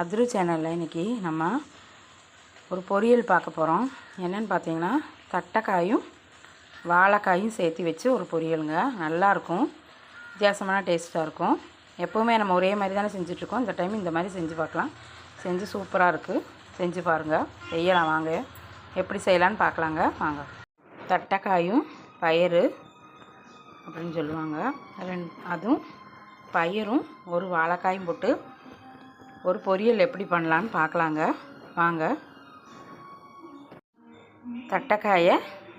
அத்ரு சேனலில் இன்றைக்கி நம்ம ஒரு பொரியல் பார்க்க போகிறோம் என்னென்னு பார்த்தீங்கன்னா தட்டைக்காயும் வாழைக்காயும் சேர்த்து வச்சு ஒரு பொரியலுங்க. நல்லாயிருக்கும் வித்தியாசமான டேஸ்ட்டாக இருக்கும். எப்போவுமே நம்ம ஒரே மாதிரி தானே செஞ்சிட்ருக்கோம் இந்த டைம் இந்த மாதிரி செஞ்சு பார்க்கலாம். செஞ்சு சூப்பராக இருக்குது செஞ்சு பாருங்கள் செய்யலாம். வாங்க. எப்படி செய்யலான்னு பார்க்கலாங்க. வாங்க. தட்டைக்காயும் பயிறு அப்படின்னு சொல்லுவாங்க. ரெண் அதுவும் பயிரும் ஒரு வாழைக்காயும் போட்டு ஒரு பொரியல் எப்படி பண்ணலான்னு பார்க்கலாங்க. வாங்க. தட்டைக்காயை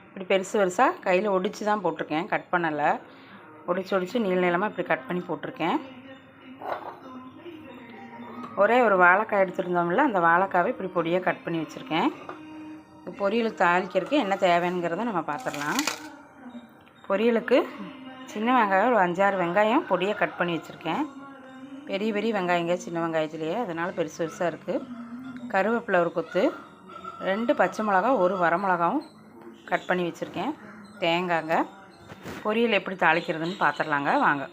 இப்படி பெருசு பெருசாக கையில் ஒடிச்சு தான் போட்டிருக்கேன். கட் பண்ணலை. ஒடிச்சு ஒடிச்சு நீள நீளமாக இப்படி கட் பண்ணி போட்டிருக்கேன். ஒரே ஒரு வாழைக்காய் எடுத்துருந்தோம்ல அந்த வாழைக்காவை இப்படி பொடியாக கட் பண்ணி வச்சுருக்கேன். பொரியலுக்கு தாளிக்கிறதுக்கு என்ன தேவைங்கிறத நம்ம பார்த்துடலாம். பொரியலுக்கு சின்ன வெங்காயம் ஒரு அஞ்சாறு வெங்காயம் பொடியாக கட் பண்ணி வச்சுருக்கேன். பெரிய பெரிய வெங்காயங்க சின்ன வெங்காயத்துலேயே. அதனால் பெருசு பெருசாக இருக்குது கருவேப்பிலை ஒரு கொத்து ரெண்டு பச்சை மிளகா ஒரு வரமிளகாவும் கட் பண்ணி வச்சுருக்கேன். தேங்காங்க. பொரியல் எப்படி தாளிக்கிறதுன்னு பார்த்துடலாங்க வாங்க.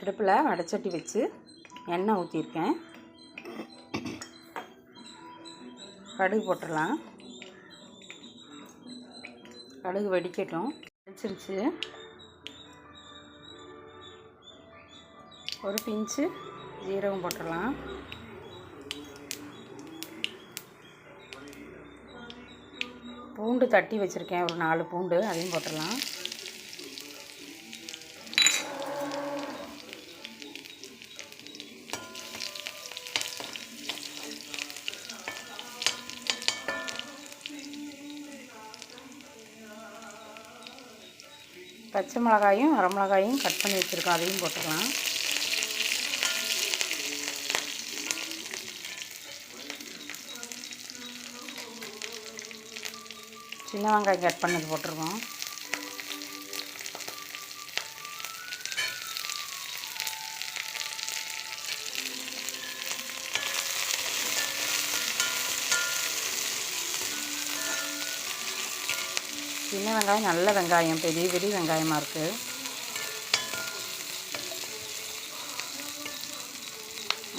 அடுப்பில் வடைச்சட்டி வச்சு எண்ணெய் ஊற்றிருக்கேன் கடுகு போட்டுடலாம். கடுகு வெடிக்கட்டும். வெடிச்சிருச்சு. ஒரு பிஞ்சு ஜீரகம் போட்டுடலாம். பூண்டு தட்டி வச்சுருக்கேன் ஒரு நாலு பூண்டு அதையும் போட்டுடலாம். பச்சை மிளகாயும் அரை மிளகாயும் கட் பண்ணி வச்சுருக்கோம் அதையும் போட்டுக்கலாம். சின்ன வெங்காயம் கட் பண்ணது போட்டிருக்கோம் சின்ன வெங்காயம் நல்ல வெங்காயம் பெரிய பெரிய வெங்காயமாக இருக்குது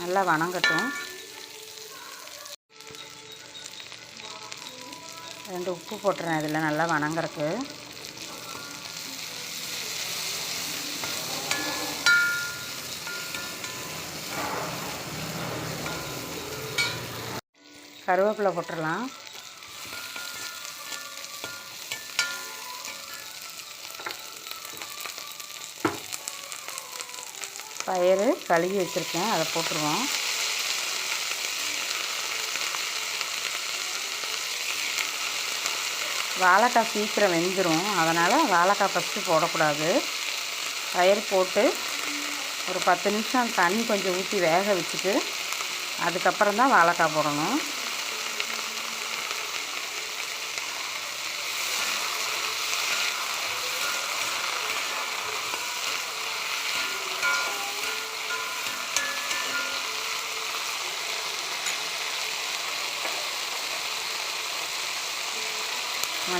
நல்லா வணங்கட்டும். ரெண்டு உப்பு போட்டுறேன். இதில் நல்லா வணங்குறக்கு கருவேப்பிலை போட்டுடலாம் பயிறு கழுவி வச்சுருக்கேன். அதை போட்டுருவோம். வாழைக்காய் சீக்கிரம் வெந்துடும் அதனால் வாழைக்காய் ஃபஸ்ட்டு போடக்கூடாது. பயிர் போட்டு ஒரு பத்து நிமிஷம் தண்ணி கொஞ்சம் ஊற்றி வேக வச்சுட்டு அதுக்கப்புறம் தான் வாழைக்காய் போடணும்.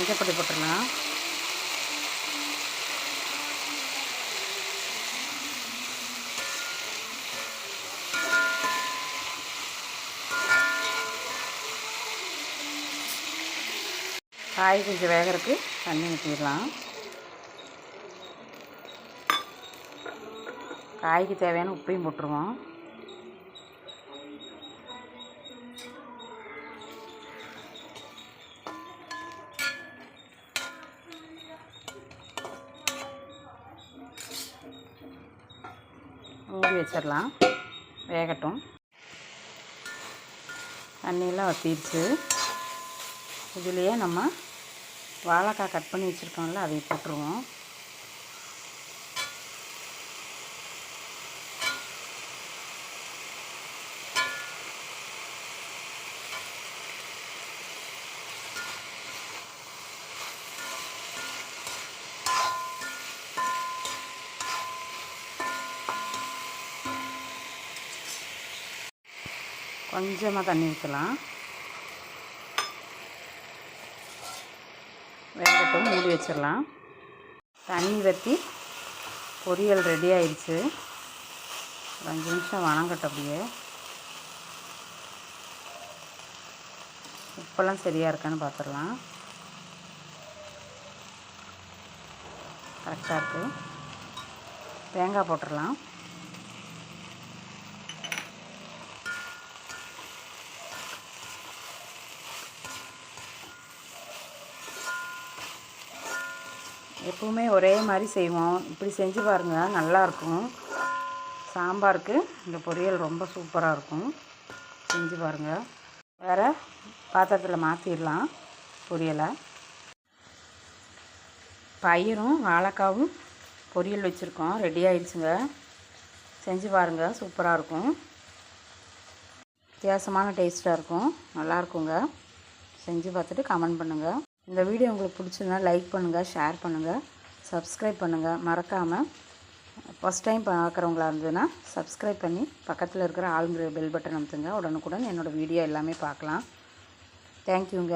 மஞ்சப்பொடி போட்டுடலாம். காய் கொஞ்சம் வேகிறதுக்கு தண்ணி ஊற்றிடலாம் காய்க்கு தேவையான உப்பையும் போட்டுருவோம். மூடி வச்சிடலாம். வேகட்டும். தண்ணியெல்லாம் வற்றிடுச்சு இதுலேயே நம்ம வாழைக்காய் கட் பண்ணி வச்சுருக்கோம்ல அதை போட்டுருவோம். கொஞ்சமாக தண்ணி ஊற்றலாம் வேகட்டும் மூடி வச்சிடலாம். தண்ணி வற்றி பொரியல் ரெடி ஆயிடுச்சு. ஒரு அஞ்சு நிமிஷம் வணங்கட்டும் அப்படியே. உப்பெல்லாம் சரியாக இருக்கான்னு பார்த்துடலாம் கரெக்டாக இருக்குது தேங்காய் போட்டுடலாம். எப்பவுமே ஒரே மாதிரி செய்வோம். இப்படி செஞ்சு பாருங்கள் நல்லாயிருக்கும் சாம்பாருக்கு இந்த பொரியல் ரொம்ப சூப்பராக இருக்கும். செஞ்சு பாருங்கள் வேறு பாத்திரத்தில் மாற்றிடலாம் பொரியலை. பயிரும் வாழைக்காவும் பொரியல் வச்சுருக்கோம். ரெடி ஆயிடுச்சுங்க. செஞ்சு பாருங்கள் சூப்பராக இருக்கும். வித்தியாசமான டேஸ்ட்டாக இருக்கும். நல்லாயிருக்குங்க செஞ்சு பார்த்துட்டு கமெண்ட் பண்ணுங்கள் இந்த வீடியோ உங்களுக்கு பிடிச்சிருந்தா லைக் பண்ணுங்கள் ஷேர் பண்ணுங்கள் சப்ஸ்கிரைப் பண்ணுங்கள் மறக்காமல் ஃபஸ்ட் டைம் பார்க்குறவங்களா இருந்ததுன்னா சப்ஸ்கிரைப் பண்ணி பக்கத்தில் இருக்கிற ஆளுங்கிற பெல் பட்டன் அமுத்துங்க. உடனுக்குடன் என்னோடய வீடியோ எல்லாமே பார்க்கலாம். தேங்க்யூங்க